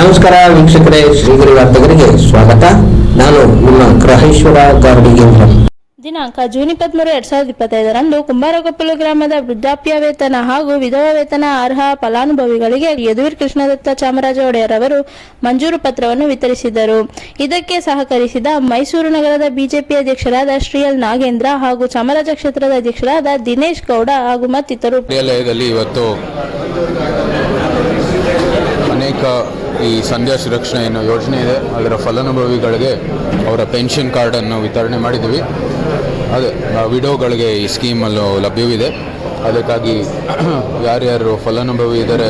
ನಮಸ್ಕಾರ ವೀಕ್ಷಕರೇ ಶ್ರೀಗಿರಿ ವಾರ್ತೆಗರಿಗೆ ಸ್ವಾಗತ. ನಾನು ನಿಮ್ಮ ಗ್ರಹೇಶ್ವರ ಗಾರ್ಡಿಗೇಂದ್ರ ದಿನಾಂಕ ಜೂನ್ ಇಪ್ಪತ್ಮೂರು ಎರಡ್ ಸಾವಿರದ ಇಪ್ಪತ್ತೈದರಂದು ಕುಂಬಾರಕೊಪ್ಪಲು ಗ್ರಾಮದ ವೃದ್ಧಾಪ್ಯ ವೇತನ ಹಾಗೂ ವಿಧವಾ ವೇತನ ಅರ್ಹ ಫಲಾನುಭವಿಗಳಿಗೆ ಯದುವೀರ್ ಕೃಷ್ಣದತ್ತ ಚಾಮರಾಜ ಒಡೆಯರ್ ಅವರು ಮಂಜೂರು ಪತ್ರವನ್ನು ವಿತರಿಸಿದರು ಇದಕ್ಕೆ ಸಹಕರಿಸಿದ ಮೈಸೂರು ನಗರದ ಬಿಜೆಪಿ ಅಧ್ಯಕ್ಷರಾದ ಶ್ರೀ ಎಲ್ ನಾಗೇಂದ್ರ ಹಾಗೂ ಚಾಮರಾಜ ಕ್ಷೇತ್ರದ ಅಧ್ಯಕ್ಷರಾದ ದಿನೇಶ್ ಗೌಡ ಹಾಗೂ ಮತ್ತಿತರರು ಇವತ್ತು ಅನೇಕ ಈ ಸಂಧ್ಯಾ ಸುರಕ್ಷಣೆ ಏನೋ ಯೋಜನೆ ಇದೆ. ಅದರ ಫಲಾನುಭವಿಗಳಿಗೆ ಅವರ ಪೆನ್ಷನ್ ಕಾರ್ಡನ್ನು ವಿತರಣೆ ಮಾಡಿದ್ದೀವಿ ಅದೇ ವಿಡೋಗಳಿಗೆ ಈ ಸ್ಕೀಮಲ್ಲೂ ಲಭ್ಯವಿದೆ. ಅದಕ್ಕಾಗಿ ಯಾರ್ಯಾರು ಫಲಾನುಭವಿ ಇದ್ದಾರೆ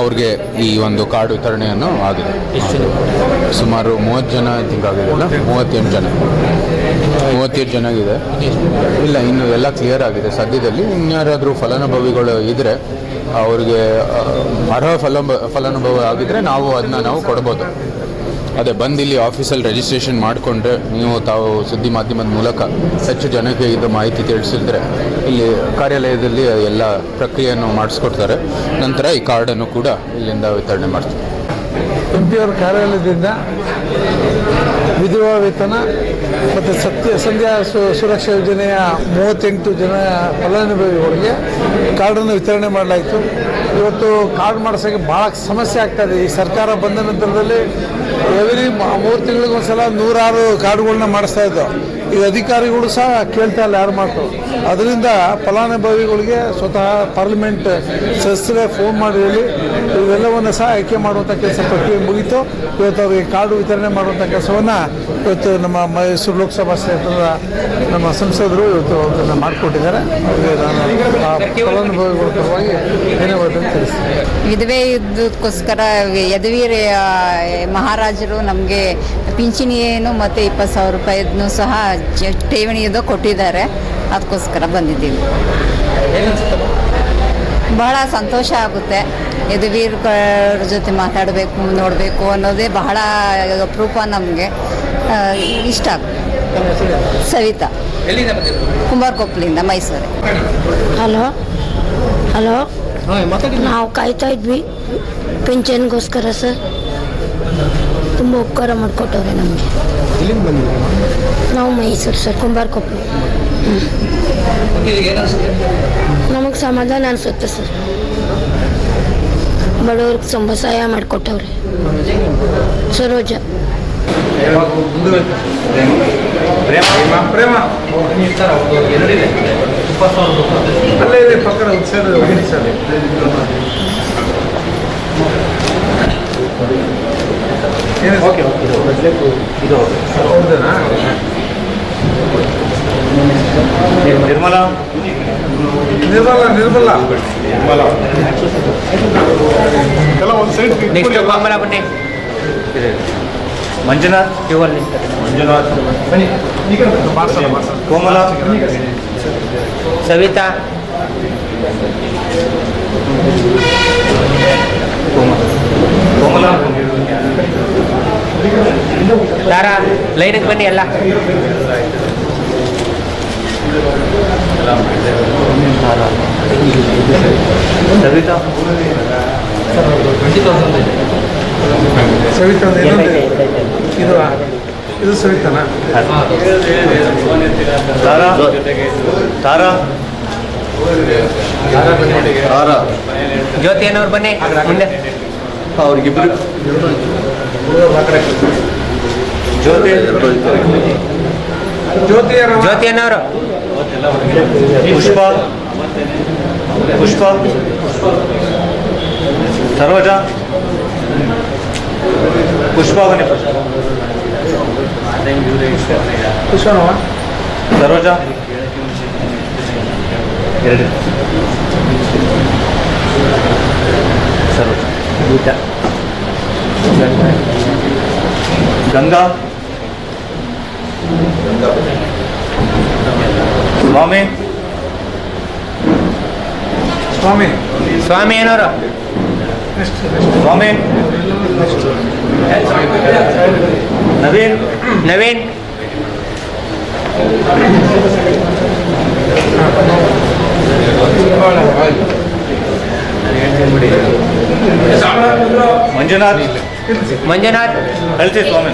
ಅವ್ರಿಗೆ ಈ ಒಂದು ಕಾರ್ಡ್ ವಿತರಣೆಯನ್ನು ಆಗಿದೆ. ಸುಮಾರು ಮೂವತ್ತು ಜನ ಆಗಿದೆ ಅಲ್ಲ? ಮೂವತ್ತೆಂಟು ಜನ. ಮೂವತ್ತೆಂಟು ಜನ ಇದೆ ಇಲ್ಲ ಇನ್ನು ಎಲ್ಲ ಕ್ಲಿಯರ್ ಆಗಿದೆ. ಸದ್ಯದಲ್ಲಿ ಇನ್ಯಾರಾದರೂ ಫಲಾನುಭವಿಗಳು ಇದ್ದರೆ ಅವ್ರಿಗೆ ಅರ್ಹ ಫಲಂಬ ಫಲಾನುಭವ ಆಗಿದ್ದರೆ ನಾವು ಅದನ್ನ ನಾವು ಕೊಡ್ಬೋದು. ಅದೇ ಬಂದು ಇಲ್ಲಿ ಆಫೀಸಲ್ಲಿ ರಿಜಿಸ್ಟ್ರೇಷನ್ ಮಾಡಿಕೊಂಡ್ರೆ ನೀವು ತಾವು ಸುದ್ದಿ ಮಾಧ್ಯಮದ ಮೂಲಕ ಹೆಚ್ಚು ಜನಕ್ಕೆ ಇದು ಮಾಹಿತಿ ತಿಳಿಸಿದ್ರೆ ಇಲ್ಲಿ ಕಾರ್ಯಾಲಯದಲ್ಲಿ ಎಲ್ಲ ಪ್ರಕ್ರಿಯೆಯನ್ನು ಮಾಡಿಸ್ಕೊಡ್ತಾರೆ. ನಂತರ ಈ ಕಾರ್ಡನ್ನು ಕೂಡ ಇಲ್ಲಿಂದ ವಿತರಣೆ ಮಾಡ್ತಾರೆ ಎಂ ಪಿ ಅವರ ಕಾರ್ಯಾಲಯದಿಂದ ವಿಧವಾ ವೇತನ ಮತ್ತು ಸತ್ಯ ಸಂಧ್ಯಾ ಸುರಕ್ಷಾ ಯೋಜನೆಯ ಮೂವತ್ತೆಂಟು ಜನ ಫಲಾನುಭವಿಗಳಿಗೆ ಕಾರ್ಡನ್ನು ವಿತರಣೆ ಮಾಡಲಾಯಿತು. ಇವತ್ತು ಕಾರ್ಡ್ ಮಾಡಿಸೋಕ್ಕೆ ಭಾಳ ಸಮಸ್ಯೆ ಆಗ್ತದೆ ಈ ಸರ್ಕಾರ ಬಂದ ನಂತರದಲ್ಲಿ ಎವ್ರಿ ಮೂರು ತಿಂಗಳಿಗೊಂದ್ಸಲ ನೂರಾರು ಕಾರ್ಡ್ಗಳನ್ನ ಮಾಡಿಸ್ತಾ ಇದ್ದೋ. ಈಗ ಅಧಿಕಾರಿಗಳು ಸಹ ಕೇಳ್ತಾ ಇಲ್ಲ ಯಾರು ಮಾತು. ಅದರಿಂದ ಫಲಾನುಭವಿಗಳಿಗೆ ಸ್ವತಃ ಪಾರ್ಲಿಮೆಂಟ್ ಸದಸ್ಯರೇ ಫೋನ್ ಮಾಡಿ ಹೇಳಿ, ಇವೆಲ್ಲವನ್ನು ಸಹ ಆಯ್ಕೆ ಮಾಡುವಂಥ ಕೆಲಸ ಪ್ರಕ್ರಿಯೆ ಮುಗೀತು. ಇವತ್ತು ಅವರಿಗೆ ಕಾರ್ಡು ವಿತರಣೆ ಮಾಡುವಂಥ ಕೆಲಸವನ್ನು ಇವತ್ತು ನಮ್ಮ ಮೈಸೂರು ಲೋಕಸಭಾ ಕ್ಷೇತ್ರದ ನಮ್ಮ ಸಂಸದರು ಇವತ್ತು ಅದನ್ನು ಮಾಡಿಕೊಟ್ಟಿದ್ದಾರೆ. ಅವರಿಗೆ ನಾನು ಆ ಫಲಾನುಭವಿಗಳ ಪರವಾಗಿ ಧನ್ಯವಾದ ವಿಧವೆ ಇದ್ದಕ್ಕೋಸ್ಕರ ಯದುವೀರ್ ಮಹಾರಾಜರು ನಮಗೆ ಪಿಂಚಣಿಯೇನು ಮತ್ತು ಇಪ್ಪತ್ತು ಸಾವಿರ ರೂಪಾಯಿದನ್ನು ಸಹ ಜ- ಠೇವಣಿಯದು ಕೊಟ್ಟಿದ್ದಾರೆ. ಅದಕ್ಕೋಸ್ಕರ ಬಂದಿದ್ದೀವಿ. ಬಹಳ ಸಂತೋಷ ಆಗುತ್ತೆ. ಇದು ವೀರ ಜೊತೆ ಮಾತಾಡಬೇಕು ನೋಡಬೇಕು ಅನ್ನೋದೇ ಬಹಳ ಅಪರೂಪ ನಮಗೆ. ಇಷ್ಟ ಆಗುತ್ತೆ. ಸವಿತಾ. ಕುಂಬಾರಕೊಪ್ಪಲಿಂದ ಮೈಸೂರು. ಹಲೋ? ಹಲೋ? ನಾವು ಕಾಯ್ತಾ ಇದ್ವಿ. ಪಿಂಚನ್ಗೋಸ್ಕರ ಸರ್. ತುಂಬ ಉಪಕಾರ ಮಾಡಿಕೊಟ್ಟವ್ರೆ ನಮಗೆ. ನಾವು ಮೈಸೂರು ಸರ್ ಕುಂಬಾರಕೊಪ್ಪಲು ನಮಗೆ ಸಮಾಧಾನ ಅನಿಸುತ್ತೆ ಸರ್. ಬಡವ್ರಿಗೆ ತುಂಬ ಸಹಾಯ ಮಾಡಿಕೊಟ್ಟವ್ರೆ. ಸರೋಜ. ಪ್ರೇಮ ಅಲ್ಲೇ ಇದೆ ಪಕ್ಕದ ಉತ್ಸವ ಓಕೆ ಓಕೆ ಇದು ನಿರ್ಮಲ? ನಿರ್ಮಲ ಎಲ್ಲ ಒಂದು ಸೈಡ್ ಬನ್ನಿ. ಮಂಜುನಾಥ್? ಇವಲ್ಲಿ. ಮಂಜುನಾಥ್. ಮಾಡ್ಸಲ್ಲ ಕೋಮಲ? ಸವಿತಾ? ಕೋಮಲ? ಕೋಮಲ? ತಾರಾ ಲೈನಿಗೆ ಬನ್ನಿ ಎಲ್ಲ. ಸವಿತಾ? ಸವಿತಾ ಒಂದು ಸವಿತಾ ಇದು ಇದು ಸವಿತಾನಾ? ತಾರಾ ತಾರಾ ತಾರಾ ಜ್ಯೋತಿ ಅನ್ನೋರು ಬನ್ನಿ ಮುಂದೆ. ಅವ್ರಿಗಿಬ್ರು ಜ್ಯೋತಿ? ಜ್ಯೋತಿ ಜ್ಯೋತಿ ಅನ್ನೋರು. ಪುಷ್ಪ. ಪುಷ್ಪ. ಸರೋಜ. ಪುಷ್ಪ ಬನ್ನಿ ಪುಷ್ಪ ಸರೋಜ. ಎರಡು. ಸರೋಜ. ಗೀತಾ ಗಂಗಾ. ಸ್ವಾಮಿ ಸ್ವಾಮಿ ಸ್ವಾಮಿ ಏನೋರು ಸ್ವಾಮಿ ನವೀನ್ ನವೀನ್ ಮಂಜುನಾಥ್ ಮಂಜುನಾಥ್ ಕಳಿಸಿ ಸ್ವಾಮಿ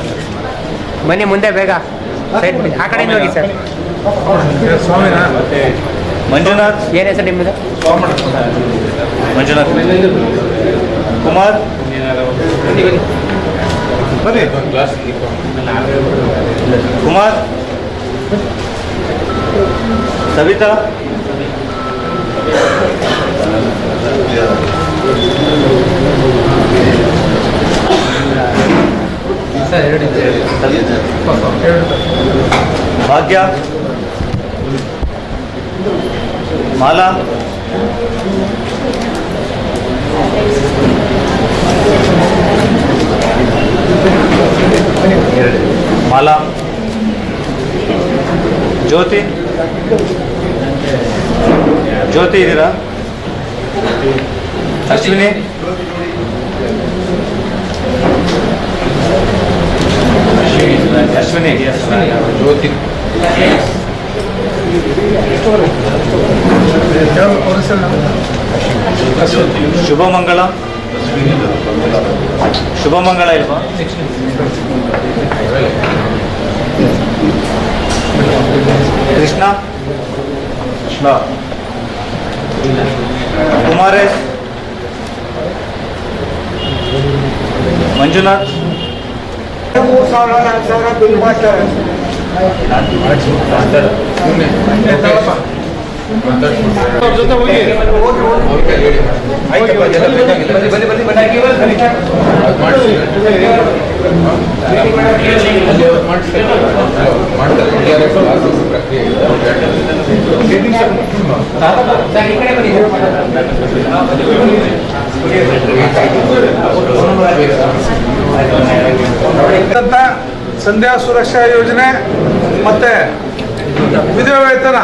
ಬನ್ನಿ ಮುಂದೆ ಬೇಗ ಸೈಡ್. ಆ ಕಡೆಯಿಂದ ಹೋಗಿ ಸರ್. ಮಂಜುನಾಥ್. ಏನು ಹೆಸರು ನಿಮ್ಮದು ಮಂಜುನಾಥ್. ಕುಮಾರ್. ಕುಮಾರ್. ಸವಿತಾ. ಭಾಗ್ಯ. ಮಾಲಾ. ಮಾಲಾ. ಜ್ಯೋತಿ. ಜ್ಯೋತಿ ಇದ್ದೀರಾ ಅಶ್ವಿನಿ. ಅಶ್ವಿನಿ ಜ್ಯೋತಿ ಶುಭಮಂಗಳ ಶುಭಮಂಗಳ ಇಲ್ವಾ ಕೃಷ್ಣ ಬಾ. ಕುಮಾರೇಶ್ ಮಂಜುನಾಥ್ वो सारा ना सारा बिल मास्टर ಪ್ರಕ್ರಿಯೆ ಸಂಧ್ಯಾ ಸುರಕ್ಷಾ ಯೋಜನೆ ಮತ್ತೆ ವಿಧವಾ ವೇತನ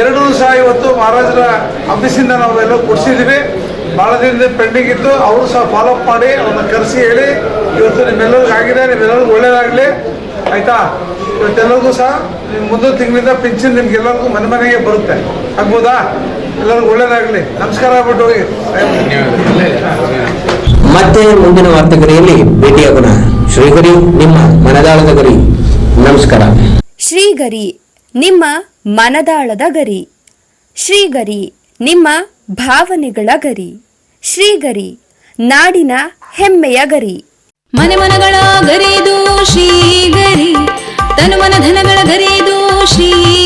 ಎರಡೂ ಸಹ ಇವತ್ತು ಮಹಾರಾಜರ ಆಫೀಸಿಂದ ನಾವೆಲ್ಲ ಕೊಡಿಸಿದ್ದೀವಿ ಭಾಳ ದಿನದ ಪೆಂಡಿಂಗ್ ಇತ್ತು. ಅವರು ಸಹ ಫಾಲೋ ಅಪ್ ಮಾಡಿ, ಅವ್ರನ್ನ ಕರೆಸಿ ಹೇಳಿ, ಇವತ್ತು ನಿಮ್ಮೆಲ್ಲರಿಗೂ ಆಗಿದೆ, ನಿಮ್ಮೆಲ್ಲರಿಗೂ ಒಳ್ಳೇದಾಗಲಿ. ಆಯ್ತಾ? ಇವತ್ತೆಲ್ಲರಿಗೂ ಸಹ ಮುಂದಿನ ತಿಂಗಳಿಂದ ಪಿಂಚಣಿ ನಿಮ್ಗೆಲ್ಲರಿಗೂ ಮನೆ ಮನೆಗೆ ಬರುತ್ತೆ. ಆಗ್ಬೋದಾ? ಎಲ್ಲರಿಗೂ ಒಳ್ಳೇದಾಗಲಿ. ನಮಸ್ಕಾರ ಆಗ್ಬಿಟ್ಟು ಹೋಗಿ. ಮತ್ತೆ ಮುಂದಿನ ವಾರ್ತೆಗರಿಯಲ್ಲಿ ಭೇಟಿಯಾಗೋಣ ಶ್ರೀಗರಿ ನಿಮ್ಮ ಮನದಾಳದ ಗರಿ. ನಮಸ್ಕಾರ. ಶ್ರೀಗರಿ ನಿಮ್ಮ ಮನದಾಳದ ಗರಿ. ಶ್ರೀಗರಿ ನಿಮ್ಮ ಭಾವನೆಗಳ ಗರಿ. ಶ್ರೀಗರಿ ನಾಡಿನ ಹೆಮ್ಮೆಯ ಗರಿ. ಮನೆ ಮನಗಳ ಗರಿದು ಶ್ರೀಗರಿ ತನು ಮನ ಧನಗಳ ಗರಿದು ಶ್ರೀಗರಿ